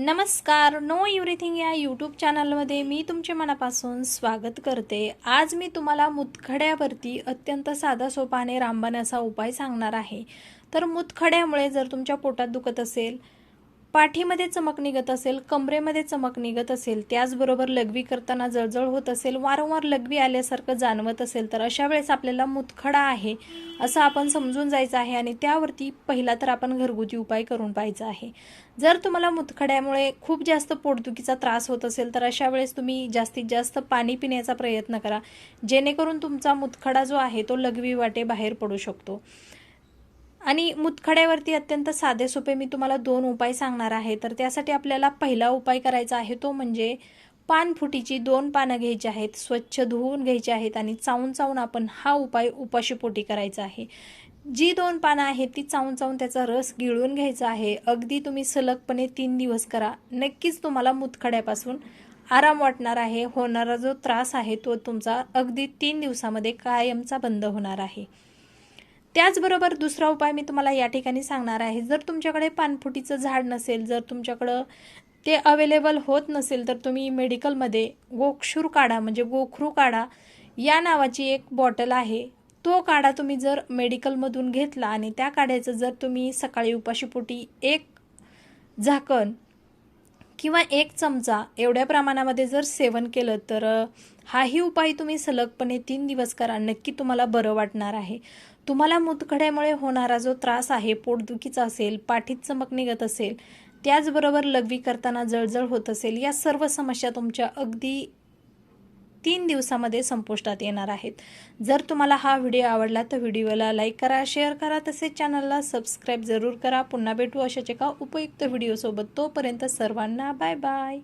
नमस्कार know everything या YouTube चॅनलमध्ये मी तुमचे मनापासून स्वागत करते. आज मी तुम्हाला मुतखड्यावरती अत्यंत साधा सोपाने रामबाण्याचा उपाय सांगणार आहे. तर मुतखड्यामुळे जर तुमच्या पोटात दुखत असेल पाठीमध्ये चमक निघत असेल कमरेमध्ये चमक निघत असेल त्याचबरोबर लघवी करताना जळजळ होत असेल वारंवार लघवी आल्यासारखं जाणवत असेल तर अशा वेळेस आपल्याला मुतखडा आहे असं आपण समजून जायचं आहे आणि त्यावरती पहिला तर आपण घरगुती उपाय करून पाहायचा आहे. जर तुम्हाला मुतखड्यामुळे खूप जास्त पोटदुखीचा त्रास होत असेल तर अशा वेळेस तुम्ही जास्तीत जास्त पाणी पिण्याचा प्रयत्न करा. जेणेकरून तुमचा मुतखडा जो आहे तो लघवी वाटे बाहेर पडू शकतो. आणि मुतखड्यावरती अत्यंत साधे सोपे मी तुम्हाला दोन उपाय सांगणार आहे. तर त्यासाठी आपल्याला पहिला उपाय करायचा आहे तो म्हणजे पानफुटीची दोन पानं घ्यायची आहेत स्वच्छ धुवून घ्यायची आहेत आणि चावून चावून आपण हा उपाय उपाशीपोटी करायचा आहे. जी दोन पानं आहेत ती चावून चावून त्याचा रस गिळून घ्यायचा आहे. अगदी तुम्ही सलगपणे तीन दिवस करा. नक्कीच तुम्हाला मुतखड्यापासून आराम वाटणार आहे होणारा जो त्रास आहे तो तुमचा अगदी तीन दिवसामध्ये कायमचा बंद होणार आहे. त्याचबरोबर दुसरा उपाय मी तुम्हाला या ठिकाणी सांगणार आहे. जर तुमच्याकडे पानफुटीचं झाड नसेल जर तुमच्याकडं ते अवेलेबल होत नसेल तर तुम्ही मेडिकलमध्ये गोक्षूर काढा म्हणजे गोखरू काढा. या नावाची एक बॉटल आहे. तो काढा तुम्ही जर मेडिकलमधून घेतला आणि त्या काढ्याचं जर तुम्ही सकाळी उपाशीपोटी एक झाकण किंवा एक चमचा एवढ्या प्रमाणामध्ये जर सेवन केलं तर हाही उपाय तुम्ही सलगपणे तीन दिवस करा. नक्की तुम्हाला बरं वाटणार आहे. तुम्हाला मुतखड्यामुळे होणारा जो त्रास आहे पोटदुखीचा असेल पाठीत चमक निघत असेल त्याचबरोबर लघवी करताना जळजळ होत असेल या सर्व समस्या तुमच्या अगदी तीन दिवसामध्ये संपुष्टात येणार आहेत. जर तुम्हाला हा व्हिडिओ आवडला तर व्हिडिओला लाईक करा शेअर करा तसेच चॅनलला सबस्क्राईब जरूर करा. पुन्हा भेटू अशाच एका उपयुक्त व्हिडिओसोबत तोपर्यंत सर्वांना बाय बाय